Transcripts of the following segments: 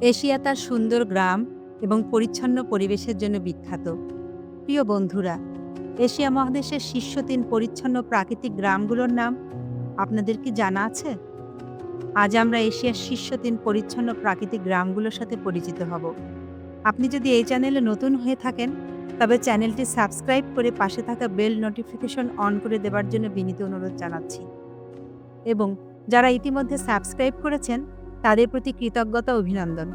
Asia তার সুন্দর গ্রাম এবং পরিচ্ছন্ন পরিবেশের জন্য বিখ্যাত। প্রিয় বন্ধুরা, এশিয়া মহাদেশের শীর্ষ তিন পরিচ্ছন্ন প্রাকৃতিক গ্রামগুলোর নাম আপনাদের কি জানা আছে? আজ আমরা এশিয়ার শীর্ষ তিন পরিচ্ছন্ন প্রাকৃতিক গ্রামগুলোর সাথে পরিচিত হব। আপনি যদি এই চ্যানেলে নতুন হয়ে থাকেন, তবে চ্যানেলটি সাবস্ক্রাইব করে পাশে থাকা বেল নোটিফিকেশন অন করে দেওয়ার জন্য বিনীত অনুরোধ জানাচ্ছি। এবং যারা ইতিমধ্যে সাবস্ক্রাইব করেছেন তাদের প্রতি কৃতজ্ঞতা অভিনন্দন।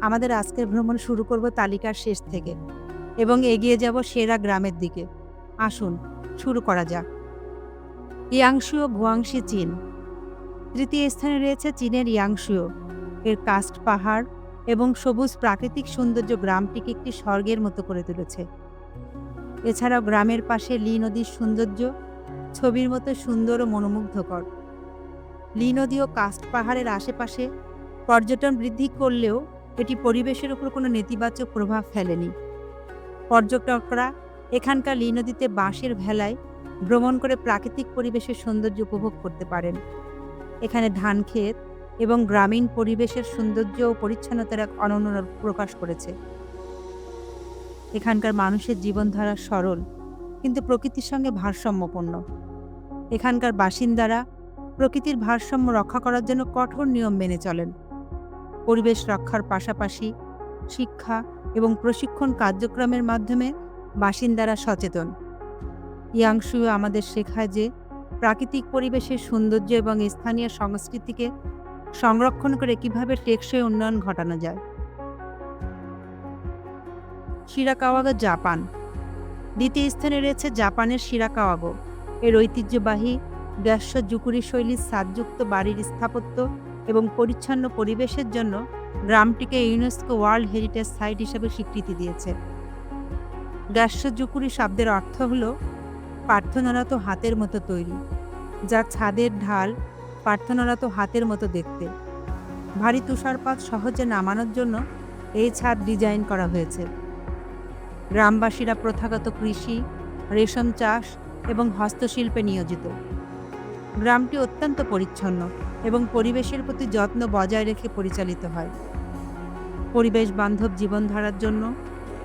আমাদের আজকের ভ্রমণ শুরু করব তালিকার শেষ থেকে এবং এগিয়ে যাব সেরা গ্রামের দিকে। আসুন, শুরু করা যাক। ইয়াংশু ও গুয়াংশি চীন। তৃতীয় স্থানে রয়েছে চীনের ইয়াংশুও এর কাস্ট পাহাড় এবং সবুজ প্রাকৃতিক সৌন্দর্য গ্রামটিকে একটি স্বর্গের মতো করে তুলেছে। এছাড়াও গ্রামের পাশে লি নদীর সৌন্দর্য ছবির মতো সুন্দর ও মনোমুগ্ধকর। লি নদী ও কাস্ট পাহাড়ের আশেপাশে পর্যটন বৃদ্ধি করলেও এটি পরিবেশের উপর কোনো নেতিবাচক প্রভাব ফেলেনি। পর্যটকরা এখানকার লি নদীতে বাঁশের ভেলায় ভ্রমণ করে প্রাকৃতিক পরিবেশের সৌন্দর্য উপভোগ করতে পারেন। এখানে ধান ক্ষেত এবং গ্রামীণ পরিবেশের সৌন্দর্য ও পরিচ্ছন্নতার এক অনন্য প্রকাশ করেছে। এখানকার মানুষের জীবনধারা সরল, কিন্তু প্রকৃতির সঙ্গে ভারসাম্যপূর্ণ। এখানকার বাসিন্দারা প্রকৃতির ভারসাম্য রক্ষা করার জন্য কঠোর নিয়ম মেনে চলেন। পরিবেশ রক্ষার পাশাপাশি শিক্ষা এবং প্রশিক্ষণ কার্যক্রমের মাধ্যমে বাসিন্দারা সচেতন। ইয়াংশু আমাদের শেখায় যে প্রাকৃতিক পরিবেশের সৌন্দর্য এবং স্থানীয় সংস্কৃতিকে সংরক্ষণ করে কীভাবে টেকসই উন্নয়ন ঘটানো যায়। Shirakawago, Japan. দ্বিতীয় স্থানে রয়েছে জাপানের শিরাকাওয়াগো। এর ঐতিহ্যবাহী গ্যাস্য জুকুরি শৈলীর সাদযুক্ত বাড়ির স্থাপত্য এবং পরিচ্ছন্ন পরিবেশের জন্য গ্রামটিকে ইউনেস্কো ওয়ার্ল্ড হেরিটেজ সাইট হিসেবে স্বীকৃতি দিয়েছে। গ্যাসজুকুরি শব্দের অর্থ হল প্রার্থনারত হাতের মতো তৈরি, যা ছাদের ঢাল প্রার্থনারত হাতের মতো দেখতে। ভারী তুষারপাত সহজে নামানোর জন্য এই ছাদ ডিজাইন করা হয়েছে। গ্রামবাসীরা প্রথাগত কৃষি, রেশম চাষ এবং হস্তশিল্পে নিয়োজিত। গ্রামটি অত্যন্ত পরিচ্ছন্ন। এবং পরিবেশের প্রতি যত্ন বজায় রেখে পরিচালিত হয়। পরিবেশ বান্ধব জীবনধারার জন্য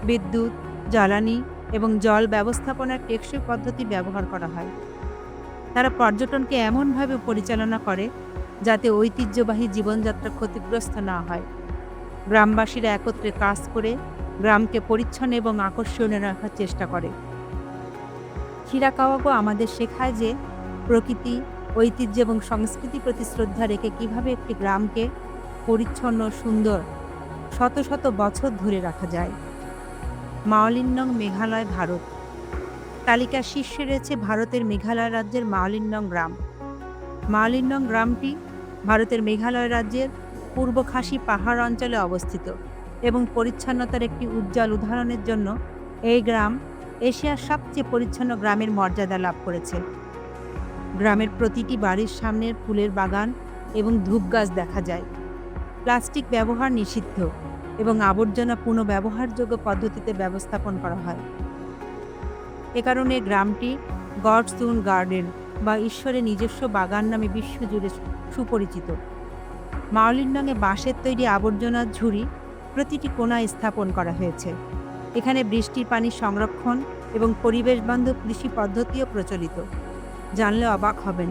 বিদ্যুৎ, জ্বালানি এবং জল ব্যবস্থাপনার টেকসই পদ্ধতি ব্যবহার করা হয়। তারা পর্যটনকে এমনভাবে পরিচালনা করে যাতে ঐতিহ্যবাহী জীবনযাত্রা ক্ষতিগ্রস্ত না হয়। গ্রামবাসীরা একত্রে কাজ করে গ্রামকে পরিচ্ছন্ন এবং আকর্ষণীয় রাখার চেষ্টা করে। শিরাকাওয়াগো আমাদের শেখায় যে প্রকৃতি ঐতিহ্য এবং সংস্কৃতি প্রতি শ্রদ্ধা রেখে কীভাবে একটি গ্রামকে পরিচ্ছন্ন, সুন্দর, শত শত বছর ধরে রাখা যায়। মাওলিনং মেঘালয়, ভারত। তালিকার শীর্ষে রয়েছে ভারতের মেঘালয় রাজ্যের মাওলিনং গ্রাম। মাওলিনং গ্রামটি ভারতের মেঘালয় রাজ্যের পূর্ব খাসি পাহাড় অঞ্চলে অবস্থিত এবং পরিচ্ছন্নতার একটি উজ্জ্বল উদাহরণের জন্য এই গ্রাম এশিয়ার সবচেয়ে পরিচ্ছন্ন গ্রামের মর্যাদা লাভ করেছে। গ্রামের প্রতিটি বাড়ির সামনের ফুলের বাগান এবং ধূপ গাছ দেখা যায়। প্লাস্টিক ব্যবহার নিষিদ্ধ এবং আবর্জনা পুনঃব্যবহারযোগ্য পদ্ধতিতে ব্যবস্থাপন করা হয়। এ কারণে গ্রামটি গডস গার্ডেন বা ঈশ্বরের নিজস্ব বাগান নামে বিশ্বজুড়ে সুপরিচিত। মাওলিনডাঙ্গে বাঁশের তৈরি আবর্জনার ঝুড়ি প্রতিটি কোণায় স্থাপন করা হয়েছে। এখানে বৃষ্টির পানি সংরক্ষণ এবং পরিবেশ বান্ধব কৃষি পদ্ধতিও প্রচলিত। জানলে অবাক হবেন।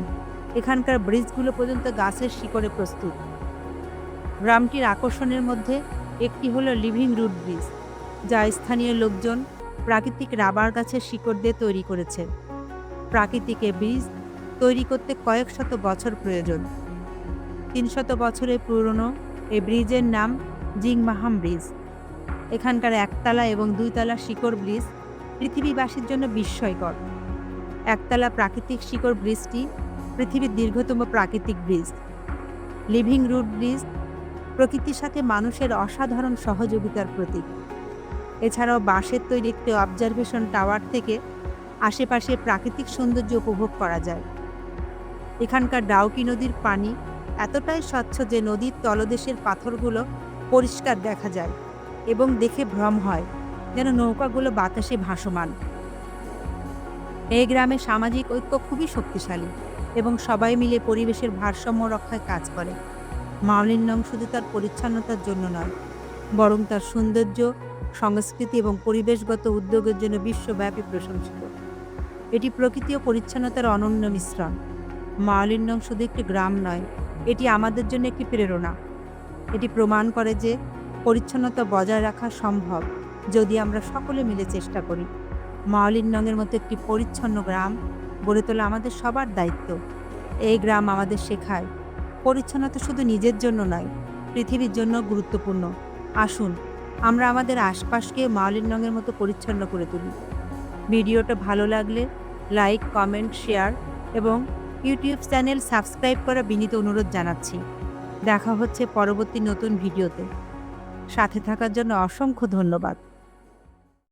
এখানকার ব্রিজগুলো পর্যন্ত গাছের শিকড়ে প্রস্তুত। গ্রামটির আকর্ষণের মধ্যে একটি হলো লিভিং রুট ব্রিজ, যা স্থানীয় লোকজন প্রাকৃতিক রাবার গাছের শিকড় দিয়ে তৈরি করেছে। প্রাকৃতিক ব্রিজ তৈরি করতে কয়েক শত বছর প্রয়োজন। তিনশত বছরের পুরনো এই ব্রিজের নাম জিংমাহাম ব্রিজ। এখানকার একতলা এবং দুইতলা শিকড় ব্রিজ পৃথিবীবাসীর জন্য বিস্ময়কর। একতলা প্রাকৃতিক শিকড় ব্রিজটি পৃথিবীর দীর্ঘতম প্রাকৃতিক ব্রিজ। লিভিং রুট ব্রিজ প্রকৃতির সাথে মানুষের অসাধারণ সহযোগিতার প্রতীক। এছাড়াও বাঁশের তৈরি একটি অবজারভেশন টাওয়ার থেকে আশেপাশে প্রাকৃতিক সৌন্দর্য উপভোগ করা যায়। এখানকার ডাউকি নদীর পানি এতটাই স্বচ্ছ যে নদীর তলদেশের পাথরগুলো পরিষ্কার দেখা যায় এবং দেখে ভ্রম হয়, যেন নৌকাগুলো বাতাসে ভাসমান। এই গ্রামে সামাজিক ঐক্য খুবই শক্তিশালী এবং সবাই মিলে পরিবেশের ভারসাম্য রক্ষায় কাজ করে। মাওলিন শুধু তার পরিচ্ছন্নতার জন্য নয়, বরং তার সৌন্দর্য, সংস্কৃতি এবং পরিবেশগত উদ্যোগের জন্য বিশ্বব্যাপী প্রশংসিত। এটি প্রকৃতি ও পরিচ্ছন্নতার অনন্য মিশ্রণ। মাওলিন্নং শুধু একটি গ্রাম নয়, এটি আমাদের জন্য একটি প্রেরণা। এটি প্রমাণ করে যে পরিচ্ছন্নতা বজায় রাখা সম্ভব যদি আমরা সকলে মিলে চেষ্টা করি। মাওলিন্নংয়ের মতো একটি পরিচ্ছন্ন গ্রাম গড়ে তোলা আমাদের সবার দায়িত্ব। এই গ্রাম আমাদের শেখায়, পরিচ্ছন্নতা শুধু নিজের জন্য নয়, পৃথিবীর জন্য গুরুত্বপূর্ণ। আসুন, আমরা আমাদের আশপাশকে মাওলিন্নংয়ের মতো পরিচ্ছন্ন করে তুলি। ভিডিওটা ভালো লাগলে লাইক, কমেন্ট, শেয়ার এবং ইউটিউব চ্যানেল সাবস্ক্রাইব করা বিনীত অনুরোধ জানাচ্ছি। দেখা হচ্ছে পরবর্তী নতুন ভিডিওতে। সাথে থাকার জন্য অসংখ্য ধন্যবাদ।